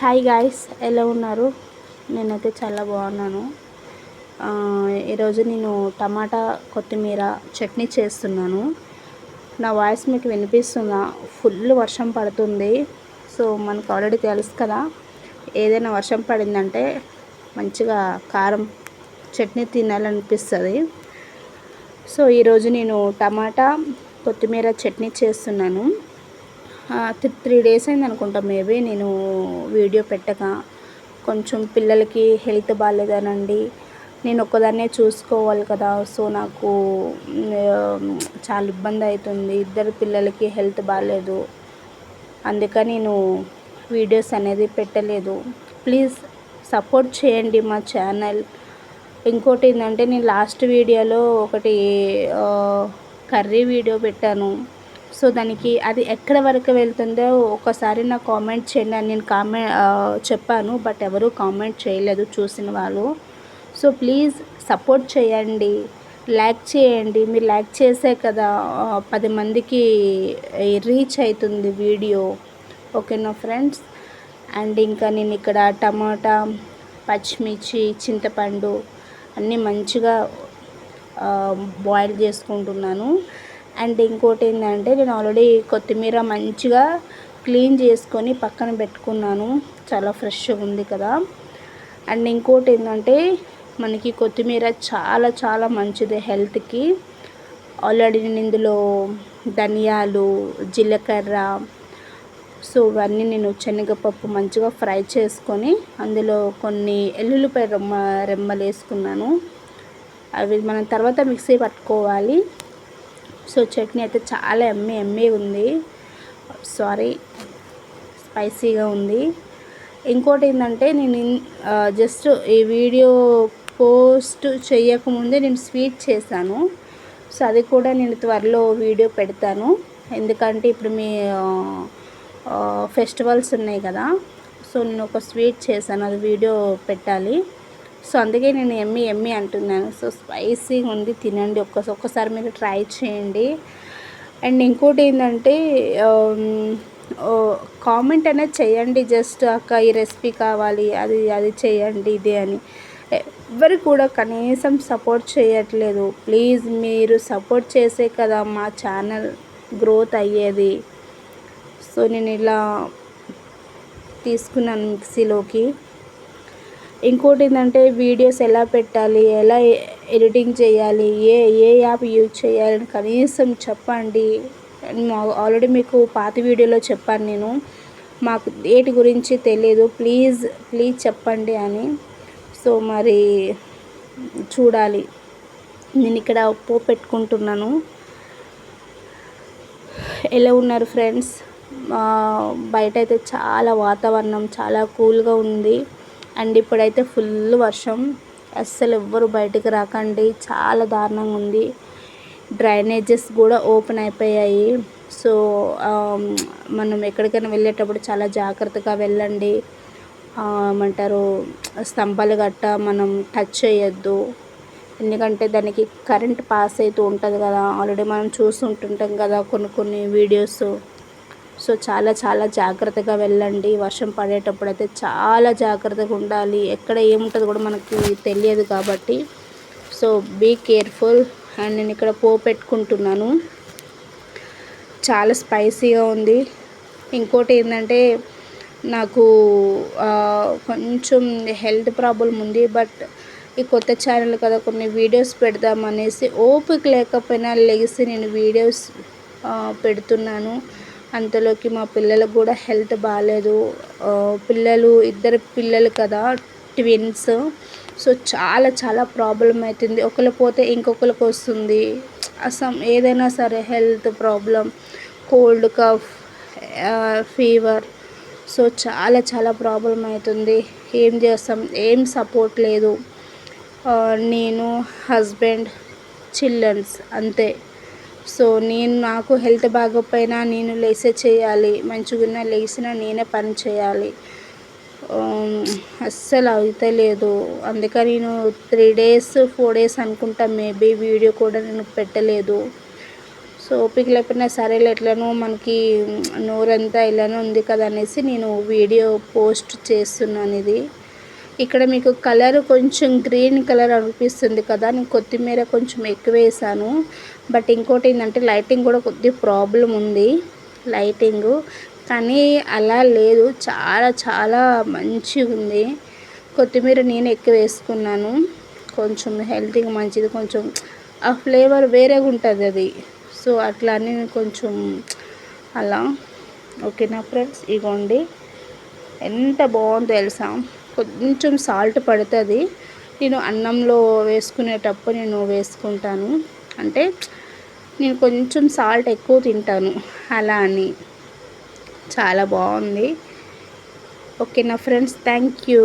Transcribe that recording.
Hi guys ఎలా ఉన్నారు? నేనైతే చాలా బాగున్నాను. ఈరోజు నేను టమాటా కొత్తిమీర చట్నీ చేస్తున్నాను. నా వాయిస్ మీకు వినిపిస్తుందా? ఫుల్ వర్షం పడుతుంది. సో మనకు ఆల్రెడీ తెలుసు కదా ఏదైనా వర్షం పడిందంటే మంచిగా కారం చట్నీ తినాలనిపిస్తుంది. సో ఈరోజు నేను టమాటా కొత్తిమీర చట్నీ చేస్తున్నాను. త్రీ డేస్ అయింది అనుకుంటా మేబీ నేను వీడియో పెట్టక. కొంచెం పిల్లలకి హెల్త్ బాగాలేదనండి. నేను ఒక్కదాన్నే చూసుకోవాలి కదా సో నాకు చాలా ఇబ్బంది అవుతుంది. ఇద్దరు పిల్లలకి హెల్త్ బాగాలేదు. అందుకని నేను వీడియోస్ అనేది పెట్టలేదు. ప్లీజ్ సపోర్ట్ చేయండి మా ఛానల్. ఇంకోటి ఏంటంటే నేను లాస్ట్ వీడియోలో ఒకటి కర్రీ వీడియో పెట్టాను. సో దానికి అది ఎక్కడ వరకు వెళ్తుందో ఒకసారి నాకు కామెంట్ చేయండి. అని నేను కామెంట్ చెప్పాను బట్ ఎవరు కామెంట్ చేయలేదు చూసిన వాళ్ళు. సో ప్లీజ్ సపోర్ట్ చేయండి. లైక్ చేయండి. మీరు లైక్ చేసే కదా పది మందికి రీచ్ అవుతుంది వీడియో. ఓకేనా ఫ్రెండ్స్? అండ్ ఇంకా నేను ఇక్కడ టమాటా పచ్చిమిర్చి చింతపండు అన్నీ మంచిగా బాయిల్ చేసుకుంటున్నాను. అండ్ ఇంకోటి ఏంటంటే నేను ఆల్రెడీ కొత్తిమీర మంచిగా క్లీన్ చేసుకొని పక్కన పెట్టుకున్నాను. చాలా ఫ్రెష్గా ఉంది కదా. అండ్ ఇంకోటి ఏంటంటే మనకి కొత్తిమీర చాలా చాలా మంచిది హెల్త్కి. ఆల్రెడీ నేను ఇందులో ధనియాలు జీలకర్ర సో ఇవన్నీ నేను శనగపప్పు మంచిగా ఫ్రై చేసుకొని అందులో కొన్ని ఎల్లుల్లిపాయ రెమ్మ రెమ్మలు వేసుకున్నాను అవి మనం తర్వాత మిక్సీ పట్టుకోవాలి. సో చట్నీ అయితే చాలా ఎమ్మె ఎమ్మె ఉంది. సారీ స్పైసీగా ఉంది. ఇంకోటి ఏంటంటే నేను జస్ట్ ఈ వీడియో పోస్ట్ చేయకముందే నేను స్వీట్ చేశాను. సో అది కూడా నేను త్వరలో వీడియో పెడతాను. ఎందుకంటే ఇప్పుడు మీ ఫెస్టివల్స్ ఉన్నాయి కదా. సో నేను ఒక స్వీట్ చేశాను. అది వీడియో పెట్టాలి. సో అందుకే నేను ఎమ్మి ఎమ్మి అంటున్నాను. సో స్పైసీగా ఉంది తినండి. ఒక్కసారి ఒక్కసారి మీరు ట్రై చేయండి. అండ్ ఇంకోటి ఏంటంటే కామెంట్ అనేది చేయండి. జస్ట్ అక్క ఈ రెసిపీ కావాలి అది అది చేయండి ఇది అని. ఎవరు కూడా కనీసం సపోర్ట్ చేయట్లేదు. ప్లీజ్ మీరు సపోర్ట్ చేసే కదా మా ఛానల్ గ్రోత్ అయ్యేది. సో నేను ఇలా తీసుకున్నాను మిక్సీలోకి. ఇంకోటి ఏంటంటే వీడియోస్ ఎలా పెట్టాలి ఎలా ఎడిటింగ్ చేయాలి ఏ ఏ యాప్ యూజ్ చేయాలని కనీసం చెప్పండి. ఆల్రెడీ మీకు పాత వీడియోలో చెప్పాను నేను. మాకు ఏటి గురించి తెలియదు. ప్లీజ్ ప్లీజ్ చెప్పండి అని. సో మరి చూడాలి. నేను ఇక్కడ ఉప్పు పెట్టుకుంటున్నాను. ఎలా ఉన్నారు ఫ్రెండ్స్? బయట అయితే చాలా వాతావరణం చాలా కూల్గా ఉంది. అండ్ ఇప్పుడైతే ఫుల్ వర్షం. అస్సలు ఎవ్వరు బయటకు రాకండి. చాలా దారుణంగా ఉంది. డ్రైనేజెస్ కూడా ఓపెన్ అయిపోయాయి. సో మనం ఎక్కడికైనా వెళ్ళేటప్పుడు చాలా జాగ్రత్తగా వెళ్ళండి. ఏమంటారు స్తంభాలు గట్ట మనం టచ్ చేయొద్దు. ఎందుకంటే దానికి కరెంట్ పాస్ అవుతూ ఉంటుంది కదా. ఆల్రెడీ మనం చూస్తుంటుంటాం కదా కొన్ని కొన్ని వీడియోస్ సో చాలా చాలా జాగ్రత్తగా వెళ్ళండి. వర్షం పడేటప్పుడు అయితే చాలా జాగ్రత్తగా ఉండాలి. ఎక్కడ ఏముంటుందో కూడా మనకి తెలియదు కాబట్టి. సో బీ కేర్ఫుల్ అండ్ నేను ఇక్కడ పో పెట్టుకుంటున్నాను. చాలా స్పైసీగా ఉంది. ఇంకోటి ఏంటంటే నాకు కొంచెం హెల్త్ ప్రాబ్లం ఉంది. బట్ ఈ కొత్త ఛానల్ కదా కొన్ని వీడియోస్ పెడదామనేసి ఓపిక లేకపోయినా లెగిసి నేను వీడియోస్ పెడుతున్నాను. అంతలోకి మా పిల్లలకు కూడా హెల్త్ బాగాలేదు. పిల్లలు ఇద్దరు పిల్లలు కదా ట్విన్స్. సో చాలా చాలా ప్రాబ్లం అవుతుంది ఒకరు పోతే ఇంకొకరికి వస్తుంది. అసలు ఏదైనా సరే health problem cold cough fever. So చాలా చాలా ప్రాబ్లం అవుతుంది. ఏం చేస్తాం? ఏం సపోర్ట్ లేదు. నేను హస్బెండ్ చిల్డ్రన్స్ అంతే. సో నేను నాకు హెల్త్ బాగోకపోయినా నేను లేసే చేయాలి. మంచిగా లేచినా నేనే పని చేయాలి. అస్సలు అవుతలేదు అందుకే నేను త్రీ డేస్ ఫోర్ డేస్ అనుకుంటా మేబీ వీడియో కూడా నేను పెట్టలేదు. సో ఓపిక లేకపోయినా సరేలే ఎట్లనో మనకి నోరంతా ఇలానే ఉంది కదా అనేసి నేను వీడియో పోస్ట్ చేస్తున్నాను ఇది. ఇక్కడ మీకు కలర్ కొంచెం గ్రీన్ కలర్ అనిపిస్తుంది కదా నేను కొత్తిమీర కొంచెం ఎక్కువ వేసాను. బట్ ఇంకోటి ఏంటంటే లైటింగ్ కూడా కొద్ది ప్రాబ్లం ఉంది లైటింగ్. కానీ అలా లేదు చాలా చాలా మంచిగా ఉంది. కొత్తిమీర నేను ఎక్కువ వేసుకున్నాను. కొంచెం హెల్తీగా మంచిది కొంచెం ఆ ఫ్లేవర్ వేరేగా ఉంటుంది అది. సో అట్లా అని కొంచెం అలా. ఓకేనా ఫ్రెండ్స్? ఇగోండి. ఎంత బాగుందో తెలుసా? కొంచెం సాల్ట్ పడుతుంది. నేను అన్నంలో వేసుకునేటప్పుడు నేను వేసుకుంటాను. అంటే నేను కొంచెం సాల్ట్ ఎక్కువ తింటాను. అలా అని. చాలా బాగుంది. ఓకే నా ఫ్రెండ్స్ థ్యాంక్ యూ